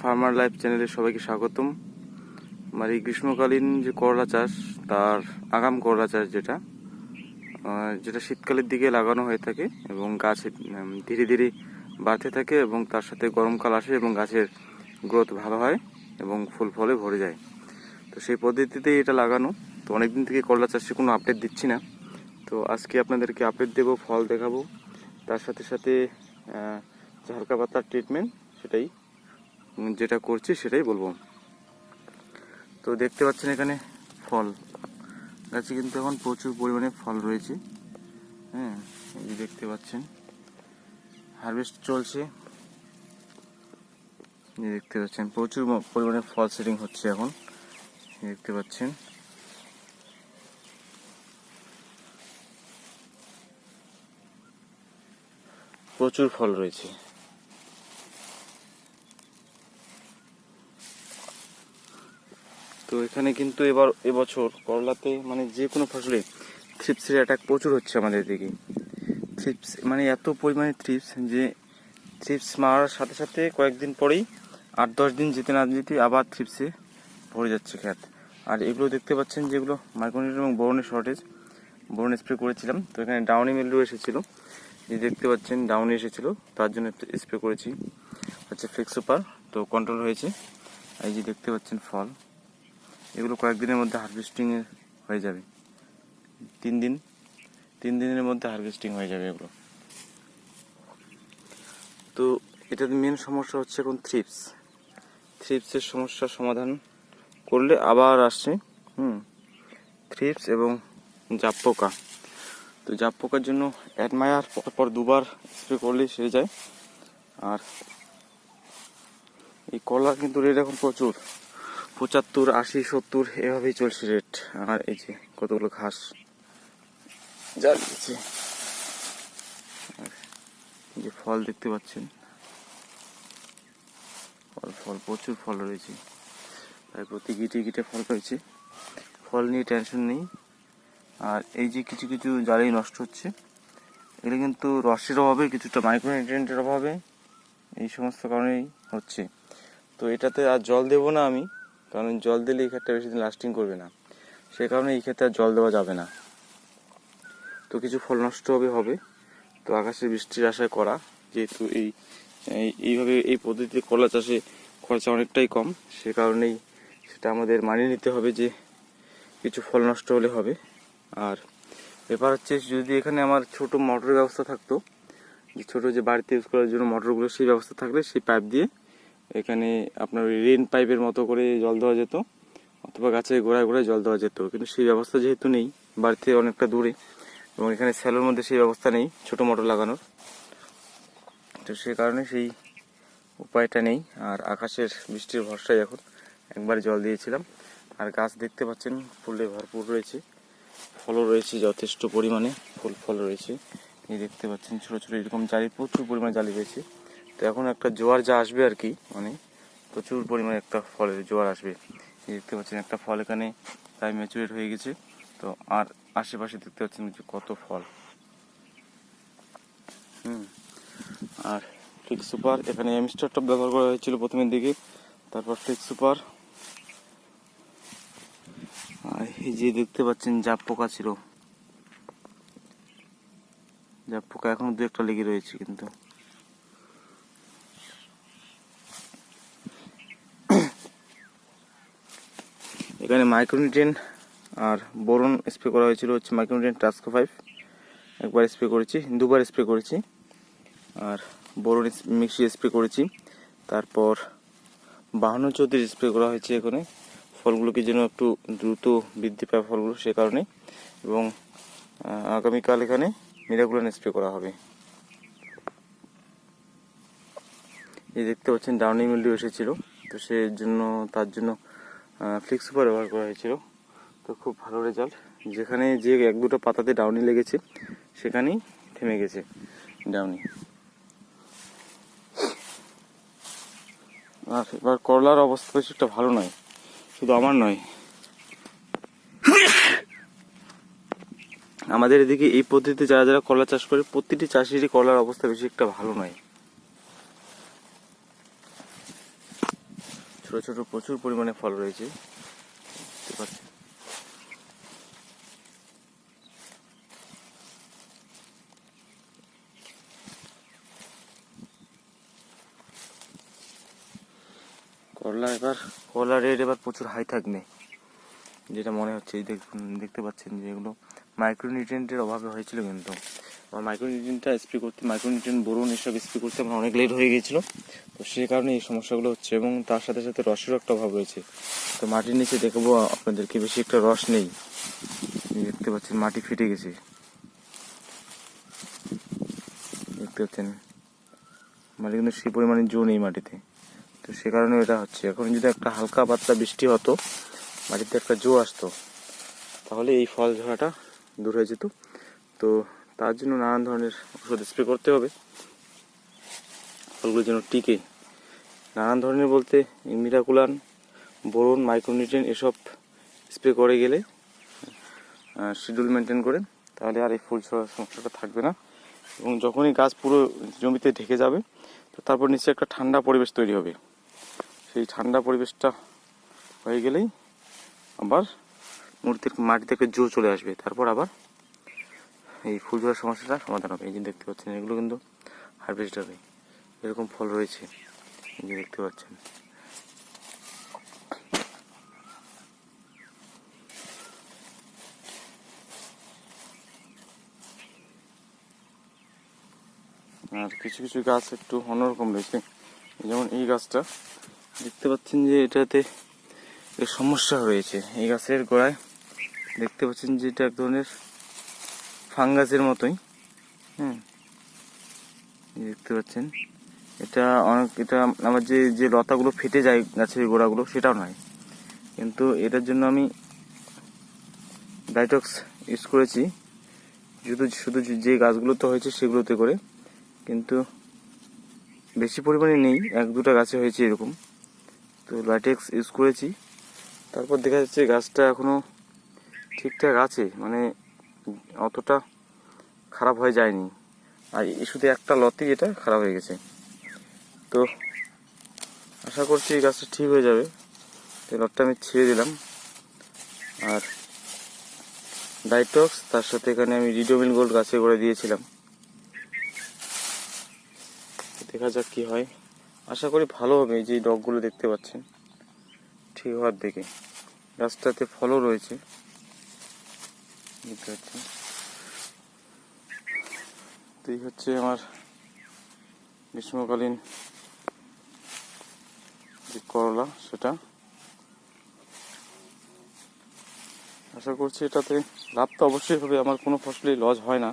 Farmer life চ্যানেলে সবাইকে স্বাগতম। আমার এই গ্রীষ্মকালীন যে করলা চাষ, তার আগাম করলা চাষ যেটা যেটা শীতকালের দিকে লাগানো হয়ে থাকে এবং গাছ ধীরে ধীরে বাড়তে থাকে এবং তার সাথে গরমকাল আসে এবং গাছের গ্রোথ ভালো হয় এবং ফুল ফলে ভরে যায়। তো সেই পদ্ধতিতেই এটা লাগানো। তো অনেকদিন থেকে করলা চাষে কোনো আপডেট দিচ্ছি না। তো আজকে আপনাদেরকে আপডেট দেবো, ফল দেখাবো। তার সাথে সাথে ঝালকা পাতার ট্রিটমেন্ট সেটাই যেটা করছি সেটাই বলব। তো দেখতে পাচ্ছেন এখানে ফল। গাছে কিন্তু এখন প্রচুর পরিমাণে ফল রয়েছে। হ্যাঁ এই দেখতে পাচ্ছেন। হারভেস্ট চলছে। দেখতে পাচ্ছেন, প্রচুর পরিমাণে ফল সেটিং হচ্ছে এখন। দেখতে পাচ্ছেন। প্রচুর ফল রয়েছে। তো এখানে কিন্তু এবার এবছর করলাতে মানে যে কোনো ফসলে থ্রিপসের অ্যাটাক প্রচুর হচ্ছে আমাদের দিকে। থ্রিপস মানে এত পরিমাণে থ্রিপস যে থ্রিপস মারার সাথে সাথে কয়েকদিন পরেই আট দশ দিন যেতে না যেতে আবার থ্রিপসে ভরে যাচ্ছে খ্যাত। আর এগুলো দেখতে পাচ্ছেন যেগুলো মাইক্রোনিট এবং বোরনের শর্টেজ বোরন স্প্রে করেছিলাম। তো এখানে ডাউনি মিল্ডু এসেছিল। যে দেখতে পাচ্ছেন ডাউনি এসেছিল, তার জন্য স্প্রে করেছি। হচ্ছে ফিক্স সুপার তো কন্ট্রোল হয়েছে। এই যে দেখতে পাচ্ছেন ফল। এগুলো কয়েকদিনের মধ্যে হারভেস্টিং হয়ে যাবে। তিন দিন, তিন দিনের মধ্যে হারভেস্টিং হয়ে যাবে এগুলো। তো এটার মেন সমস্যা হচ্ছে এখন থ্রিপস থ্রিপসের সমস্যার সমাধান করলে আবার আসছে, হুম থ্রিপস এবং জাপ পোকা তো জাপ পোকার জন্য অ্যাডমায়ার পর দুবার স্প্রে করলেই সেরে যায়। আর এই কলা কিন্তু রেট এখন প্রচুর। পঁচাত্তর, আশি, সত্তর, এভাবেই চলছে রেট আর এই যে কতগুলো ঘাস? এই যে ফল দেখতে পাচ্ছেন। ফল ফল, প্রচুর ফল রয়েছে। প্রায় প্রতি গিটে গিটে ফল রয়েছে ফল নিয়ে টেনশন নেই। আর এই যে কিছু কিছু জালি নষ্ট হচ্ছে। এগুলো কিন্তু রসের অভাবে, কিছুটা মাইক্রোনিউট্রিয়েন্টের অভাবে এই সমস্ত কারণেই হচ্ছে। তো এটাতে আর জল দেবো না আমি। কারণ জল দিলে এই ক্ষেতটা বেশি দিন লাস্টিং করবে না। সে কারণে এই ক্ষেত্রে আর জল দেওয়া যাবে না। তো কিছু ফল নষ্ট হবে হবে। তো আকাশে বৃষ্টির আশায় করা, যেহেতু এই, এই- এইভাবে এই পদ্ধতিতে কলা চাষে খরচা অনেকটাই কম, সে কারণেই সেটা আমাদের মানিয়ে নিতে হবে যে কিছু ফল নষ্ট হলে হবে। আর ব্যাপার হচ্ছে, যদি এখানে আমার ছোট মোটরের ব্যবস্থা থাকতো, যে ছোট যে বাড়িতে ইউজ করার জন্য মোটরগুলো সেই ব্যবস্থা থাকলে সেই পাইপ দিয়ে এখানে আপনার রেন পাইপের মতো করে জল দেওয়া যেত, অথবা গাছের গোড়ায় গোড়ায় জল দেওয়া যেত। কিন্তু সেই ব্যবস্থা যেহেতু নেই, বাড়িতে অনেকটা দূরে, এবং এখানে স্যালোর মধ্যে সেই ব্যবস্থা নেই, ছোট মোটর লাগানোর। তো সে কারণে সেই উপায়টা নেই, আর আকাশের বৃষ্টির ভরসায় এখন একবার জল দিয়েছিলাম। আর গাছ দেখতে পাচ্ছেন, ফুলে ভরপুর রয়েছে। ফলও রয়েছে, যথেষ্ট পরিমাণে ফুল ফল রয়েছে। এই দেখতে পাচ্ছেন, ছোট ছোট এরকম জালি, প্রচুর পরিমাণে জালি রয়েছে। তো এখন একটা জোয়ার যা আসবে আর কি মানে প্রচুর পরিমাণে একটা ফলের জোয়ার আসবে। দেখতে পাচ্ছেন একটা ফল এখানে প্রায় ম্যাচুরেট হয়ে গেছে। তো আর আশেপাশে দেখতে পাচ্ছেন যে কত ফল। হুম, আর ফিক্স সুপার, এখানে এমস্টার টপ ব্যবহার করা হয়েছিল প্রথমের দিকে, তারপর ফিক্স সুপার। আর এই যে দেখতে পাচ্ছেন জাপ পোকা ছিল। জাপ পোকা এখনও দু একটা লেগে রয়েছে কিন্তু। এখানে মাইক্রোনিটেন আর বোরন স্প্রে করা হয়েছিল হচ্ছে মাইক্রোনিটেন টাস্কো ফাইভ একবার স্প্রে করেছি, দুবার স্প্রে করেছি। আর বোরন মিক্সি স্প্রে করেছি। তারপর বাহান্ন চৌত্রিশ স্প্রে করা হয়েছে এখানে। ফলগুলোকে যেন একটু দ্রুত বৃদ্ধি পায় ফলগুলো সে কারণে। এবং আগামীকাল এখানে মিরাগুলান স্প্রে করা হবে। এই দেখতে পাচ্ছেন ডাউনি মিল্ডিউ এসেছিল। তো সেই জন্য, তার জন্য ফ্লিক্স সুপার ব্যবহার করা হয়েছিল। তো খুব ভালো রেজাল্ট যেখানে যে এক দুটো পাতাতে ডাউনি লেগেছে, সেখানেই থেমে গেছে ডাউনি আর এবার করলার অবস্থা বেশি একটা ভালো নয়, শুধু আমার নয়। আমাদের এদিকে এই পদ্ধতিতে যারা যারা করলা চাষ করে, প্রতিটি চাষিরই করলার অবস্থা বেশি একটা ভালো নয়। ছোট ছোট প্রচুর পরিমাণে ফল রয়েছে। করলা এবার, করলা রেট এবার প্রচুর হাই থাকবে। যেটা মনে হচ্ছে দেখতে পাচ্ছেন যে এগুলো মাইক্রোনিউট্রিয়েন্টের অভাবে হয়েছিল কিন্তু। আমার মাইক্রোনিউট্রিয়েন্টটা স্প্রে করতে মাইক্রোনিউট্রিয়েন্ট বোরন এসব স্প্রে করতে আমার অনেক লেট হয়ে গিয়েছিল তো সেই কারণে এই সমস্যাগুলো হচ্ছে এবং তার সাথে সাথে রসেরও একটা অভাব রয়েছে। তো মাটির নিচে দেখব আপনাদেরকে বেশি একটা রস নেই। দেখতে পাচ্ছেন, মাটি ফেটে গেছে। দেখতে পাচ্ছেন? মানে কিন্তু সেই পরিমাণে জো নেই মাটিতে। তো সে কারণে এটা হচ্ছে। এখন যদি একটা হালকা পাতলা বৃষ্টি হতো, মাটিতে একটা জো আসতো, তাহলে এই ফল ঝরাটা দূর হয়ে যেত। তো তার জন্য নানান ধরনের ওষুধ স্প্রে করতে হবে। ফলগুলো যেন টিকে। নানান ধরনের বলতে মিরাকুলান বোরন মাইক্রোনিউট্রেন এসব স্প্রে করে গেলে শিডিউল মেনটেন করে, তাহলে আর এই ফুল ঝরার সমস্যাটা থাকবে না। এবং যখনই গাছ পুরো জমিতে ঢেকে যাবে, তো তারপর নিচে একটা ঠান্ডা পরিবেশ তৈরি হবে। সেই ঠান্ডা পরিবেশটা হয়ে গেলেই আবার মূর্তির মাটি থেকে জো চলে আসবে। তারপর আবার এই ফুল ঝরার সমস্যাটা সমাধান হবে। এই যে দেখতে পাচ্ছেন, এগুলো কিন্তু হারভেস্ট হবে। এরকম ফল রয়েছে, এই যে দেখতে পাচ্ছেন। আর কিছু কিছু গাছ একটু অন্যরকম রয়েছে। যেমন এই গাছটা, দেখতে পাচ্ছেন যে এটাতে সমস্যা রয়েছে। এই গাছের গোড়ায় দেখতে পাচ্ছেন যে এটা এক ধরনের ফাঙ্গাসের মতোই। হ্যাঁ দেখতে পাচ্ছেন। এটা অনেক, এটা আমার যে যে লতাগুলো ফেটে যায় গাছের গোড়াগুলো, সেটাও নয়। কিন্তু এটার জন্য আমি ডাইটক্স ইউজ করেছি। শুধু শুধু যে গাছগুলোতে হয়েছে সেগুলোতে করে। কিন্তু বেশি পরিমাণে নেই, এক, দুটা গাছে হয়েছে এরকম। তো লাইটেক্স ইউজ করেছি। তারপর দেখা যাচ্ছে গাছটা এখনও ঠিকঠাক আছে। মানে অতটা খারাপ হয়ে যায়নি। আর শুধু একটা লতি এটা খারাপ হয়ে গেছে। তো আশা করছি এই গাছটা ঠিক হয়ে যাবে। এই লটটা আমি ছেড়ে দিলাম। আর ডাইটক্স তার সাথে এখানে আমি রিডোমিল গোল্ড গাছে করে দিয়েছিলাম। দেখা যাক কি হয়। আশা করি ভালো হবে যে ডগগুলো দেখতে পাচ্ছেন। ঠিক হওয়ার দিকে। গাছটাতে ফলও রয়েছে। দেখতে তো এই হচ্ছে আমার গ্রীষ্মকালীন যে করলা, সেটা। আশা করছি এটাতে লাভ তো অবশ্যই হবে, আমার কোনো ফসলই লস হয় না।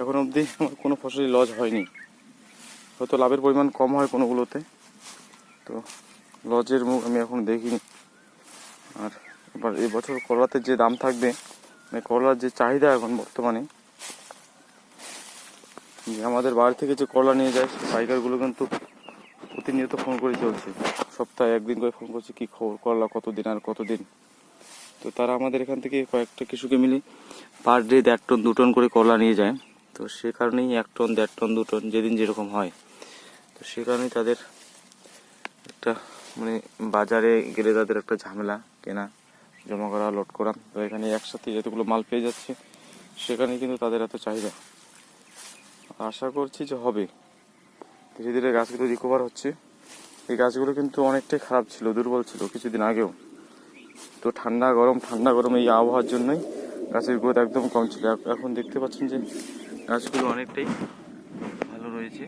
এখন অবধি আমার কোনো ফসলই লস হয়নি। হয়তো লাভের পরিমাণ কম হয় কোনোগুলোতে, তো লজের মুখ আমি এখন দেখিনি। আর এবার এবছর করলাতে যে দাম থাকবে মানে করলার যে চাহিদা এখন বর্তমানে, যে আমাদের বাড়ি থেকে যে কলা নিয়ে যায় পাইকারগুলো কিন্তু প্রতিনিয়ত ফোন করে চলছে। সপ্তাহে একদিন করে ফোন করছে, কি খবর? করলা কতদিন আর কতদিন? তো তারা আমাদের এখান থেকে কয়েকটা কৃষকে মিলে পার ডে দেড় টন, দু টন করে কলা নিয়ে যায়। তো সে কারণেই এক টন, দেড় টন, দু টন যেদিন যেরকম হয়। তো সে কারণেই তাদের একটা মানে বাজারে গেলে তাদের একটা ঝামেলা কেনা। জমা করা লোড করা। তো এখানে একসাথে যতগুলো মাল পেয়ে যাচ্ছে। সেখানে কিন্তু তাদের এত চাহিদা। আশা করছি যে হবে। ধীরে ধীরে গাছগুলো রিকভার হচ্ছে। এই গাছগুলো কিন্তু অনেকটাই খারাপ ছিল, দুর্বল ছিল কিছুদিন আগেও। তো ঠান্ডা গরম ঠান্ডা গরম এই আবহাওয়ার জন্যই গাছের গ্রোথ একদম কম ছিল। এখন দেখতে পাচ্ছেন যে গাছগুলো অনেকটাই ভালো রয়েছে।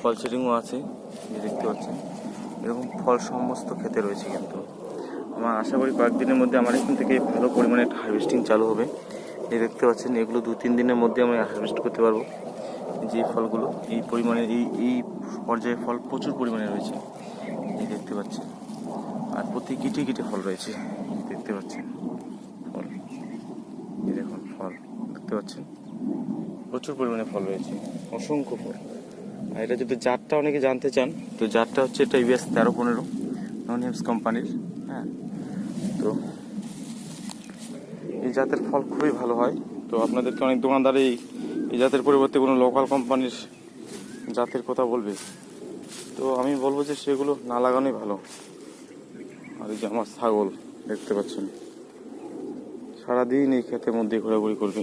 ফল সেটিংও আছে দেখতে পাচ্ছেন। এরকম ফল সমস্ত খেতে রয়েছে কিন্তু। আমার আশা করি কয়েকদিনের মধ্যে আমার এখান থেকে ভালো পরিমাণে একটা হারভেস্টিং চালু হবে। এই দেখতে পাচ্ছেন, এগুলো দু তিন দিনের মধ্যে আমি হারভেস্ট করতে পারব। যে ফলগুলো, এই পরিমাণে, এই এই পর্যায়ে ফল প্রচুর পরিমাণে রয়েছে। এই দেখতে পাচ্ছেন, আর প্রতি গিটে গিটে ফল রয়েছে। দেখতে পাচ্ছেন, ফল। এই দেখুন, ফল। দেখতে পাচ্ছেন, প্রচুর পরিমাণে ফল রয়েছে, অসংখ্য ফল। এটা যদি জাতটা অনেকে জানতে চান, তো জাতটা হচ্ছে এটা ইউএস তেরো পনেরো নন হিমস কোম্পানির হ্যাঁ। তো এই জাতের ফল খুবই ভালো হয়। তো আপনাদেরকে অনেক দোকানদার এই জাতের পরিবর্তে কোনো লোকাল কোম্পানির জাতের কথা বলবে। তো আমি বলব যে সেগুলো না লাগানোই ভালো। আর এই যে আমার ছাগল, দেখতে পাচ্ছেন। সারাদিন এই ক্ষেতের মধ্যে ঘোরাঘুরি করবে।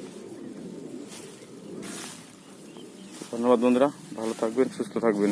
ধন্যবাদ বন্ধুরা ভালো থাকবেন সুস্থ থাকবেন।